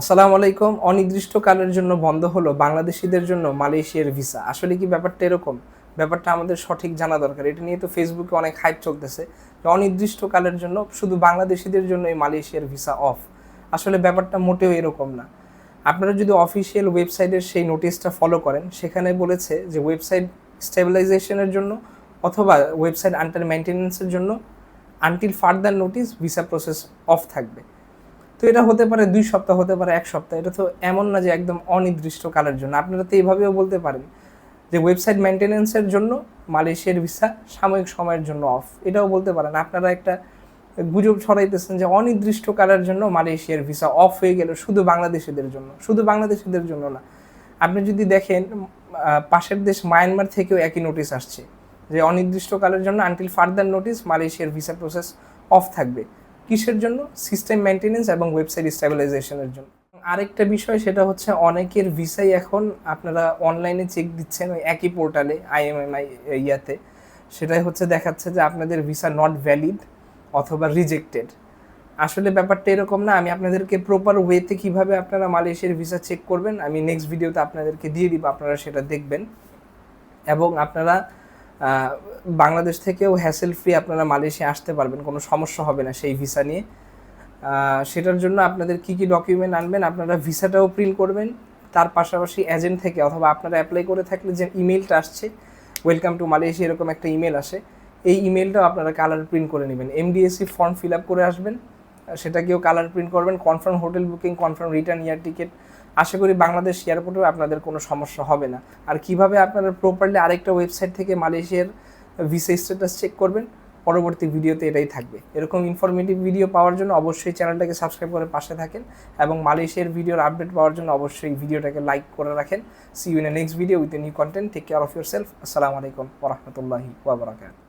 আসসালামু আলাইকুম। অনির্দিষ্টকালের জন্য বন্ধ হলো বাংলাদেশিদের জন্য মালয়েশিয়ার ভিসা। আসলে কি ব্যাপারটা এরকম? ব্যাপারটা আমাদের সঠিক জানা দরকার। এটা নিয়ে তো ফেসবুকে অনেক হাইপ চলতেছে অনির্দিষ্টকালের জন্য শুধু বাংলাদেশিদের জন্য এই মালয়েশিয়ার ভিসা অফ আসলে ব্যাপারটা মোটেও এরকম না। আপনারা যদি অফিসিয়াল ওয়েবসাইটের সেই নোটিশটা ফলো করেন, সেখানে বলেছে যে ওয়েবসাইট স্টেবিলাইজেশনের জন্য অথবা ওয়েবসাইট আন্ডার মেনটেন্যান্সের জন্য until further notice visa process off থাকবে। তো এটা হতে পারে দুই সপ্তাহ, হতে পারে এক সপ্তাহ। এটা তো এমন না যে একদম অনির্দিষ্টকালের জন্য। আপনারা তো এইভাবেও বলতে পারেন যে ওয়েবসাইট মেনটেন্যান্সের জন্য মালয়েশিয়ার ভিসা সাময়িক সময়ের জন্য অফ এটাও বলতে পারেন। আপনারা একটা গুজব ছড়াইতেছেন যে অনির্দিষ্টকালের জন্য মালয়েশিয়ার ভিসা অফ হয়ে গেল শুধু বাংলাদেশিদের জন্য। শুধু বাংলাদেশিদের জন্য না। আপনি যদি দেখেন পাশের দেশ মায়ানমার থেকেও একই নোটিশ আসছে যে অনির্দিষ্টকালের জন্য আনটিল ফার্দার নোটিস মালয়েশিয়ার ভিসা প্রসেস অফ থাকবে। কিসের জন্য? সিস্টেম মেনটেনেন্স এবং ওয়েবসাইট স্টেবিলাইজেশনের জন্য। আরেকটা বিষয় সেটা হচ্ছে অনেকের ভিসাই এখন আপনারা অনলাইনে চেক দিচ্ছেন ওই একই পোর্টালে আইএমএমআই ইয়াতে। সেটাই হচ্ছে দেখাচ্ছে যে আপনাদের ভিসা নট ভ্যালিড অথবা রিজেক্টেড আসলে ব্যাপারটা এরকম না, আমি আপনাদেরকে প্রপার ওয়েতে কীভাবে আপনারা মালয়েশিয়ার ভিসা চেক করবেন, আমি নেক্সট ভিডিওতে আপনাদেরকে দিয়ে দিব, আপনারা সেটা দেখবেন। এবং আপনারা বাংলাদেশ থেকেও হ্যাসেল ফ্রি আপনারা মালয়েশিয়া আসতে পারবেন, কোনো সমস্যা হবে না সেই ভিসা নিয়ে। সেটার জন্য আপনাদের কি কি ডকুমেন্ট আনবেন, আপনারা ভিসাটাও প্রিন্ট করবেন, তার পাশাপাশি এজেন্ট থেকে অথবা আপনারা অ্যাপ্লাই করে থাকলে যে ইমেলটা আসছে ওয়েলকাম টু মালয়েশিয়া এরকম একটা ইমেল আসে, এই ইমেলটাও আপনারা কালার প্রিন্ট করে নেবেন। এমডিএসসি ফর্ম ফিল আপ করে আসবেন সেটাকেও কালার প্রিন্ট করবেন confirm hotel booking confirm return air ticket আশা করি বাংলাদেশ এয়ারপোর্টেও আপনাদের কোনো সমস্যা হবে না। আর কীভাবে আপনারা প্রপারলি আরেকটা ওয়েবসাইট থেকে মালয়েশিয়ার ভিসা স্ট্যাটাস চেক করবেন, পরবর্তী ভিডিওতে এটাই থাকবে। এরকম ইনফরমেটিভ ভিডিও পাওয়ার জন্য অবশ্যই চ্যানেলটাকে সাবস্ক্রাইব করে পাশে থাকেন এবং মালয়েশিয়ার ভিডিওর আপডেট পাওয়ার জন্য অবশ্যই ভিডিওটাকে লাইক করে রাখেন। See you in next video with a new content take care of your self আসসালামু আলাইকুম ওরহমতুল্লাহি ওয়াবারাকাতুহু